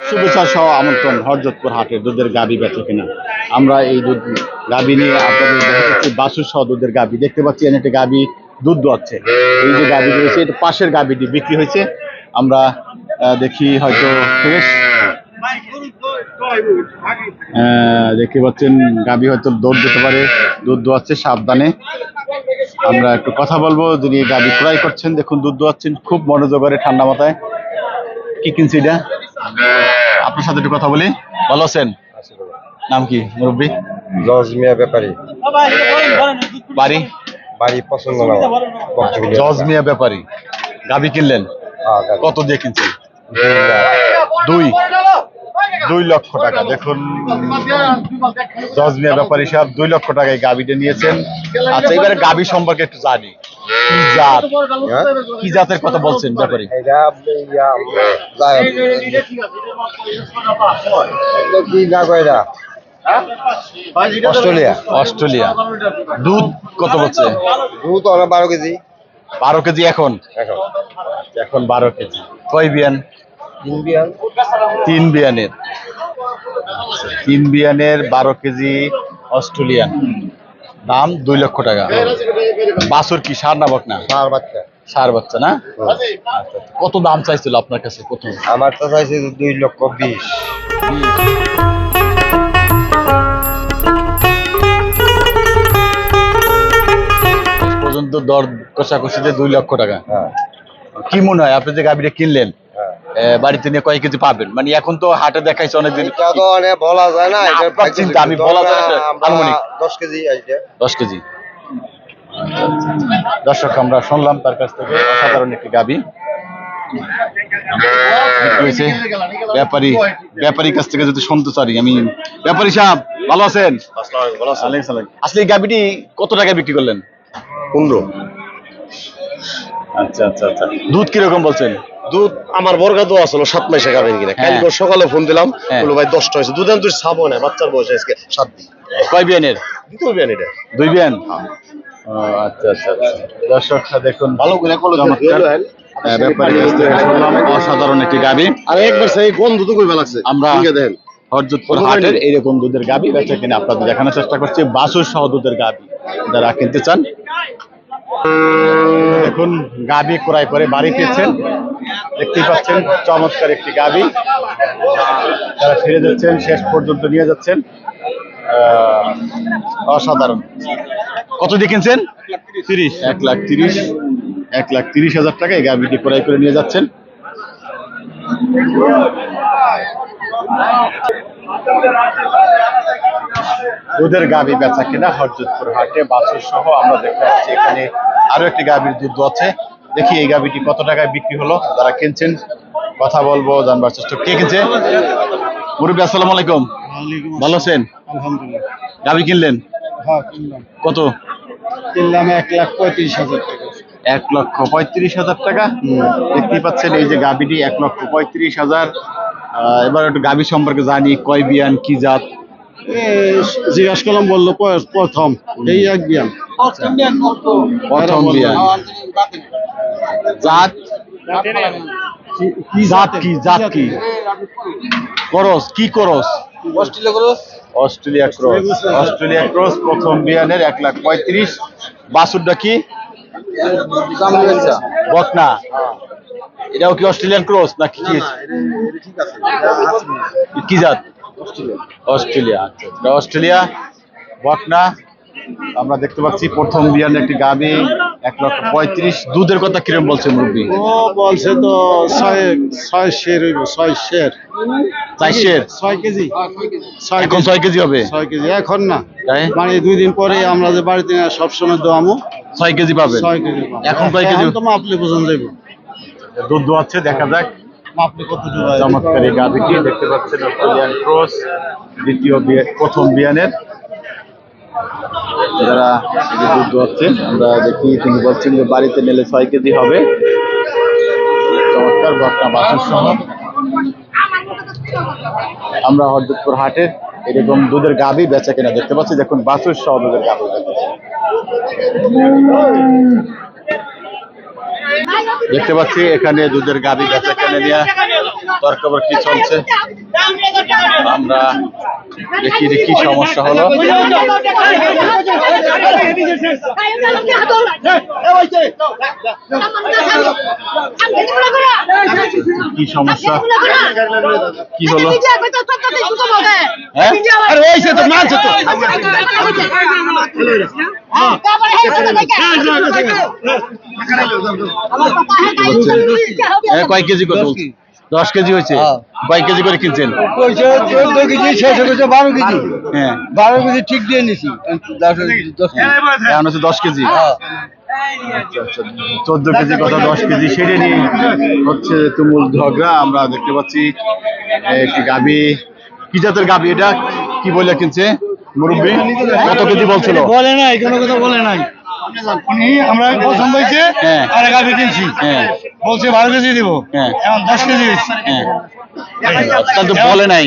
শুভেচ্ছা সহ আমন্ত্রণ হরজতপুর হাটের দুধের গাবি বেচে কিনা। আমরা এই দুধ গাবি নিয়ে আপনাদের বাসুর সহ দুধের গাবি। দেখতে পাচ্ছি, এখানে একটা গাবি দুধ দোয়াচ্ছে। এই যে গাবি রয়েছে, এটা পাশের গাবিটি বিক্রি হয়েছে। আমরা দেখি হয়তো ফ্রেশ। দেখতে পাচ্ছেন, গাবি হয়তো দৌড় দিতে পারে, দুধ দোয়াচ্ছে সাবধানে। আমরা একটু কথা বলব, যিনি গাবি ক্রয় করছেন, দেখুন দুধ দোয়াচ্ছেন, খুব মনোযোগরে ঠান্ডা মাথায়। কি কিনছি এটা? আপনার সাথে একটু কথা বলি। ভালো আছেন? নাম কি? মুরব্বী? জজ মিয়া ব্যাপারী। বাড়ি? বাড়ি পছন্দ না জজ মিয়া ব্যাপারী। গাবি কিনলেন? হ্যাঁ, কত দিয়ে কিনছেন? দুই। লাখ। দুই লক্ষ টাকা। দেখুন জজ মিয়া ব্যাপারী সাহেব দুই লক্ষ টাকায় গাবিটা নিয়েছেন। আচ্ছা এবারে গাবি সম্পর্কে একটু জানি। কি জাত? কি জাতের কথা বলছেন ব্যাপারী? কি অস্ট্রেলিয়া। অস্ট্রেলিয়া। দুধ কত বলছে? দুধ বারো কেজি। বারো কেজি এখন? এখন। এখন বারো কেজি। কয় বিয়ান? তিন বিয়ানের। তিন বিয়ানের বারো কেজি অস্ট্রেলিয়ান। দাম দুই লক্ষ টাকা। বাছুর কি সার না বকনা চার বাচ্চা। সার বাচ্চা না? আচ্ছা, কত দাম চাইছিল আপনার কাছে প্রথম? আমার তো চাইছে দুই লক্ষ বিশ। পর্যন্ত দর কষাকষিতে দুই লক্ষ টাকা। হ্যাঁ। কি মনে হয় আপনি যে গাড়িটা কিনলেন হ্যাঁ বাড়িতে নিয়ে কয় কেজি পাবেন। মানে এখন তো হাটে দেখাইছে অনেকদিন। বলা যায় না আপনার চিন্তা, আমি বলা যায় আনুমানিক। দশ কেজি দশ কেজি। দর্শক আমরা শুনলাম তার কাছ থেকে অসাধারণ একটি গাবি। হয়েছে ব্যাপারী ব্যাপারীর কাছ থেকে যদি শুনতে পারি আমি ব্যাপারী সাহেব ভালো আছেন? আসলে এই গাবিটি কত টাকায় বিক্রি করলেন? পনেরো। আচ্ছা আচ্ছা আচ্ছা। দুধ কীরকম বলছেন? দুধ আমার বর্গা তো আসলো সাত মাসে খাবেন কিনা। হ্যাঁ। কালকে সকালে ফোন দিলাম হ্যাঁ। বলল ভাই দশটা হয়েছে। দুধ তুই ছাবো না বাচ্চার বয়স আজকে সাত দিন। কয় বিয়ানের? দিতে হবে না এটা। দুই বিয়ান? আচ্ছা আচ্ছা আচ্ছা। দেখুন ভালো করে চমৎকার। অসাধারণ একটি গাবি। আর একবার সেই গন্ধ তো কইবা লাগছে। আমরা দেখেন হরজতপুর হাটের এইরকম দুধের গাবি বেচা কিনে আপনাদের দেখানোর চেষ্টা করছি। বাসুর সহ দুধের গাবি। যারা কিনতে চান। এখন গাবি ক্রয় করে বাড়ি পেয়েছেন দেখতেই পাচ্ছেন চমৎকার একটি গাবি যারা ফিরে যাচ্ছেন শেষ পর্যন্ত নিয়ে যাচ্ছেন অসাধারণ। কত দিয়ে কিনছেন? তিরিশ। এক লাখ তিরিশ। এক লাখ তিরিশ হাজার টাকা এই গাবিটি ক্রয় করে নিয়ে যাচ্ছেন। দুধের গাবি বেচা কিনা হরজতপুর হাটে বাছুর সহ আমরা দেখতে পাচ্ছি এখানে আরও একটি গাবির দুধ আছে। দেখি এই গাবিটি কত টাকায় বিক্রি হলো? যারা কিনছেন কথা বলব জানবার চেষ্টা কে কিনছে? মুরব্বী আসসালামু আলাইকুম। ভালো আছেন? আলহামদুলিল্লাহ। গাবি কিনলেন? হ্যাঁ কিনলাম। কত? কিনলাম এক লাখ পঁয়ত্রিশ হাজার টাকা। এক লক্ষ পঁয়ত্রিশ হাজার টাকা? দেখতেই পাচ্ছেন এই যে গাবিটি এক লক্ষ পঁয়ত্রিশ হাজার। এবার একটু গাভী সম্পর্কে জানি কয় বিয়ান কি জাত? এ, জিজ্ঞাসা করলাম বলল প্রথম। এই এক বিয়ান। প্রথম বিয়ান জাত কি জাত কি জাত? কি? করস কি করস? Australia cross. Australia cross. প্রথম বিয়ানের এক লাখ পঁয়ত্রিশ। বাসুরটা কি? বকনা। এটাও কি অস্ট্রেলিয়ান ক্রস না কি কি জাত? অস্ট্রেলিয়া। আচ্ছা অস্ট্রেলিয়া বকনা। আমরা দেখতে পাচ্ছি প্রথম বিয়ানের একটি গাবি এক লক্ষ পঁয়ত্রিশ। দুধের কথা কিরম বলছে মুরব্বী? ও বলছে তো ছয় ছয় শের হইব ছয় শের। চাইশের ছয় কেজি। ছয় এখন ছয় কেজি হবে? ছয় কেজি এখন না। তাই? মানে দুই দিন পরে আমরা যে বাড়িতে সবসময় দোয়ামো ছয় কেজি পাবেন? ছয় কেজি এখন কয় কেজি? তো মাপলে বোঝান যাইব। দুধ দোয়াচ্ছে দেখা যাক। চমৎকার গাভিটি দেখতে পাচ্ছেন অস্ট্রেলিয়ান ক্রস দ্বিতীয় প্রথম বিয়ানের। যারা দুধ দোয়াচ্ছে আমরা দেখি তিনি বলছেন যে বাড়িতে নিলে ছয় কেজি হবে। চমৎকার বকনা বাছুর সহ। আমরা হরদপুর হাটের এরকম দুধের গাভি বেচা কেনা দেখতে পাচ্ছি। দেখুন বাছুর সহ দুধের গাভি দেখতে পাচ্ছি এখানে দুধের গাড়ি বেচা কেনে নিয়ে কি চলছে। আমরা দেখি যে কি সমস্যা হলো কি সমস্যা কি হলো হ্যাঁ আরে ওইছে তো মানছে তো এ, কয় কেজি করে দশ কেজি হয়েছে। কয় কেজি করে কিনছেন? চোদ্দ কেজি শেষ হয়েছে বারো কেজি। হ্যাঁ। বারো কেজি ঠিক দিয়ে নিছি। এখন হচ্ছে দশ কেজি। চোদ্দ কেজি কথা দশ কেজি সেরে নিয়ে হচ্ছে তুমুল ঝগড়া। আমরা দেখতে পাচ্ছি একটি গাবি। কি জাতের গাবি এটা? কি বলে কিনছে? মুরব্বী? কত কেজি বলছিল? বলে নাই কোনো কথা বলে নাই। উনি আমরা পছন্দ হয়েছে হ্যাঁ। আর গাভি কিনছি হ্যাঁ। বলছে বারো কেজি দিব। হ্যাঁ। এখন দশ কেজি হয়েছে হ্যাঁ। তাহলে তো বলে নাই।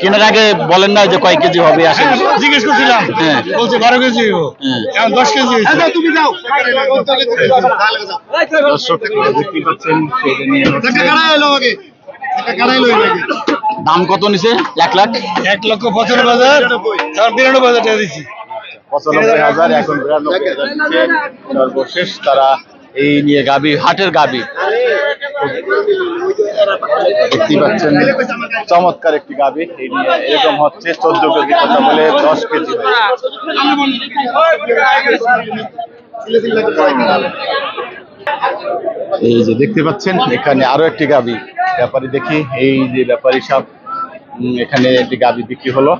কেনার আগে বলেন না যে কয় কেজি হবে আসে জিজ্ঞেস করছিলাম। হ্যাঁ। বলছে বারো কেজি হ্যাঁ। এখন দশ কেজি তুমি যাও। দর্শক দেখতে পাচ্ছেন সেটা নিয়ে হচ্ছে- দাম কত নিছে? এক লাখ? এক লক্ষ পঁচানব্বই হাজার। বিরানব্বই হাজার টাকা দিচ্ছি। পঁচানব্বই হাজার, এখন বিরানব্বই হাজার। সর্বশেষ তারা এই নিয়ে গাবি, হাটের গাবি। দেখতে পাচ্ছেন, চমৎকার একটি গাবি। এই নিয়ে এরকম হচ্ছে, চোদ্দ কেজি কথা বলে দশ কেজি এই যে দেখতে পাচ্ছেন, এখানে আরও একটি গাবি। ব্যাপারী দেখি, এই যে ব্যাপারী সব এখানে একটি গাবি বিক্রি হলো।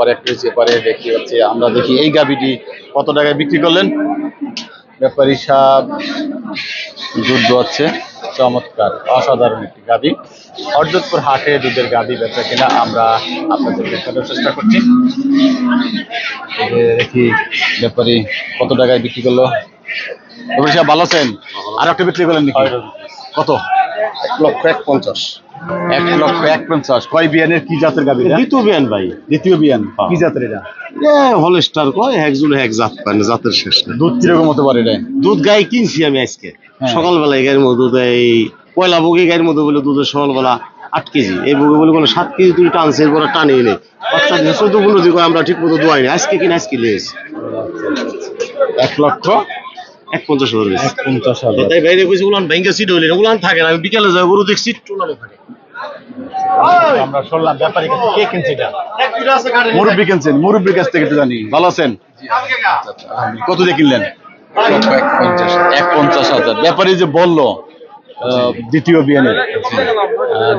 পরে একটু হচ্ছে পরে দেখি হচ্ছে আমরা দেখি এই গাবিটি কত টাকায় বিক্রি করলেন? ব্যাপারী সাহেব দুধ দোয়াচ্ছে চমৎকার অসাধারণ একটি গাবি হরজতপুর হাটে দুধের গাবি বেচা কিনা আমরা আপনাদের দেখানোর চেষ্টা করছি। দেখি ব্যাপারী কত টাকায় বিক্রি করল? ব্যাপারী সাহেব ভালো আছেন? আর একটা বিক্রি করলেন নাকি? কত? এক লক্ষ এক পঞ্চাশ এক লক্ষ এক পঞ্চাশ কয় বিয়ানের কি জাতের গাবি? দ্বিতীয় বিয়ান ভাই। দ্বিতীয় বিয়ান। কি জাতের এটা? হলস্টার কয় একজন এক জাত পায় না জাতের শেষ না দুধ কীরকম হতে পারে দুধ কিনছি আমি আজকে। হ্যাঁ। সকালবেলায় গায়ের মধ্যে দুধ এই বগি গায়ের মধ্যে বলে দুধের সকালবেলা আট কেজি। এই বগে বলে কোনো সাত কেজি তুই টানছে এরপরে টানি এনে। বাচ্চা দিয়ে চোদ্দ পনেরো দিকে আমরা ঠিক মতো দোয়াই না আজকে কিনে আজকে এক লক্ষ এক পঞ্চাশ হাজার এক পঞ্চাশ হাজার। তাই বাইরে কইছে উলান ব্যাংকে সিট হইলে। উলান থাকে না আমি বিকালে যাই গরু দেখছি টুলানে থাকে। আমরা শুনলাম ব্যাপারী কাছে কে কিনছে এটা? মুরব্বী কিনছেন মুরব্বীর কাছ থেকে একটু জানি। ভালো আছেন? আচ্ছা, কত দিয়ে কিনলেন? এক পঞ্চাশ হাজার। ব্যাপারী যে বলল দ্বিতীয় বিয়ানের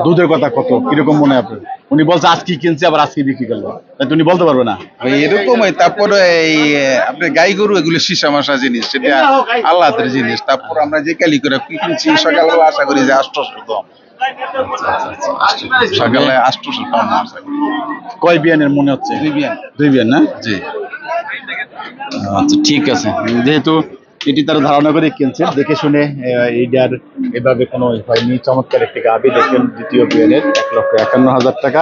দুধের কথা কত? কীরকম মনে হয় আপনার? উনি বলছে আজকে কিনছে আবার আজকে বিক্রি করল তাই উনি বলতে পারবে না। এরকম তারপরে এই আপনি গাই গরু এগুলো সীসা মাসা জিনিস সেটা আল্লাহের জিনিস। তারপর আমরা যে কালি করে কিনছি সকালবেলা আশা করি যে আষ্টশো দাম সকালে আষ্টশো পাম আশা করি। কয় বিয়ানের মনে হচ্ছে? দুই বিয়ান। দুই বিয়ান না? জি। আচ্ছা ঠিক আছে। যেহেতু এটি তারা ধারণা করে কিনছেন। দেখে শুনে এইটার এভাবে কোনো হয়নি। চমৎকার একটি গাবি দেখেন, দ্বিতীয় বিয়ানের এক লক্ষ একান্ন হাজার টাকা।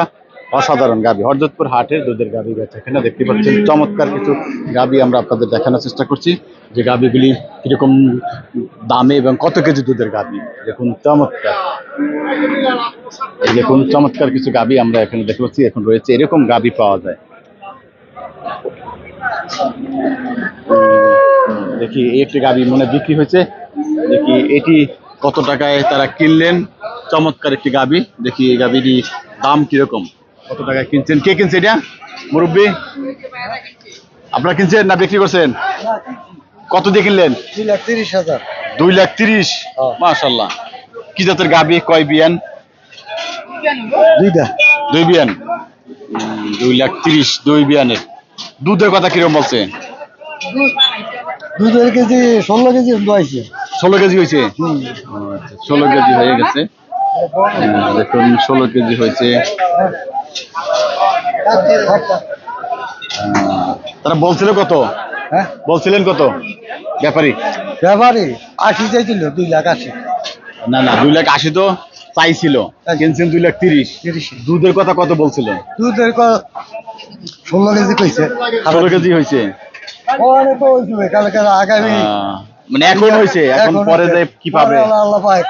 অসাধারণ গাবি হরজতপুর হাটের দুধের গাবি বেচা এখানে দেখতে পাচ্ছেন। চমৎকার কিছু গাবি আমরা আপনাদের দেখানোর চেষ্টা করছি। যে গাবিগুলি কীরকম দামে এবং কত কেজি দুধের গাবি দেখুন, চমৎকার। দেখুন, চমৎকার কিছু গাবি আমরা এখানে দেখতে পাচ্ছি। এখন রয়েছে, এরকম গাবি পাওয়া যায়। দেখি একটি গাবি মনে বিক্রি হয়েছে। দেখি এটি কত টাকায় তারা কিনলেন? চমৎকার একটি গাবি দেখি এই গাবিটি দাম কীরকম? কত টাকায় কিনছেন? কে কিনছে এটা? মুরব্বী? আপনারা কিনছেন না বিক্রি করছেন? কত দিয়ে কিনলেন? দুই লাখ তিরিশ হাজার। দুই লাখ তিরিশ? মাশাল্লাহ কি জাতের গাবি কয় বিয়ান? দুইটা। দুই বিয়ান? দুই লাখ তিরিশ দুই বিয়ানের। দুধের কথা কীরকম বলছে? দুধের কেজি ষোলো কেজি দোয়াইছে ষোলো কেজি হয়েছে? ষোলো কেজি হয়ে গেছে। দেখুন ষোলো কেজি হয়েছে। তারা বলছিল কত? হ্যাঁ? বলছিলেন কত? ব্যাপারী? ব্যাপারে আশি চাইছিল দুই লাখ আশি। না না দুই লাখ আশি তো চাইছিল। কিনছেন দুই লাখ তিরিশ। তিরিশ। দুধের কথা কত বলছিলেন দুধের ষোলো কেজি কইছে। ষোলো কেজি হয়েছে। অনেক কালকে আগামী মানে এখন হয়েছে এখন পরে যে কি পাবে? আল্লাহ আল্লাহ পায়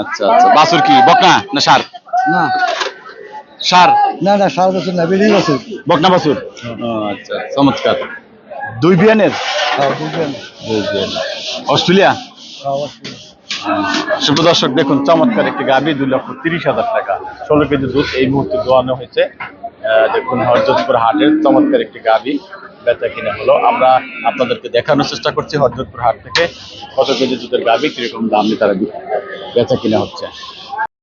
আচ্ছা আচ্ছা। বাছুর কি? বকনা না সার? না। সার? না না সার বছর না বেরিয়ে বকনা বাছুর? আচ্ছা চমৎকার। দুই বিয়ানের? হ্যাঁ অস্ট্রেলিয়া? হ্যাঁ, শুভ দর্শক দেখুন চমৎকার একটি গাবি দুই লক্ষ তিরিশ হাজার টাকা। ষোলো কেজি দুধ এই মুহূর্তে দোয়ানো হয়েছে। দেখুন হরজতপুর হাটের চমৎকার একটি গাভি। বেচা কিনা হলো। আমরা আপনাদেরকে দেখানোর চেষ্টা করছি হজরতপুর হাট থেকে। কত কেজি গাভি, কীরকম দামে তারা বেচা কিনা হচ্ছে।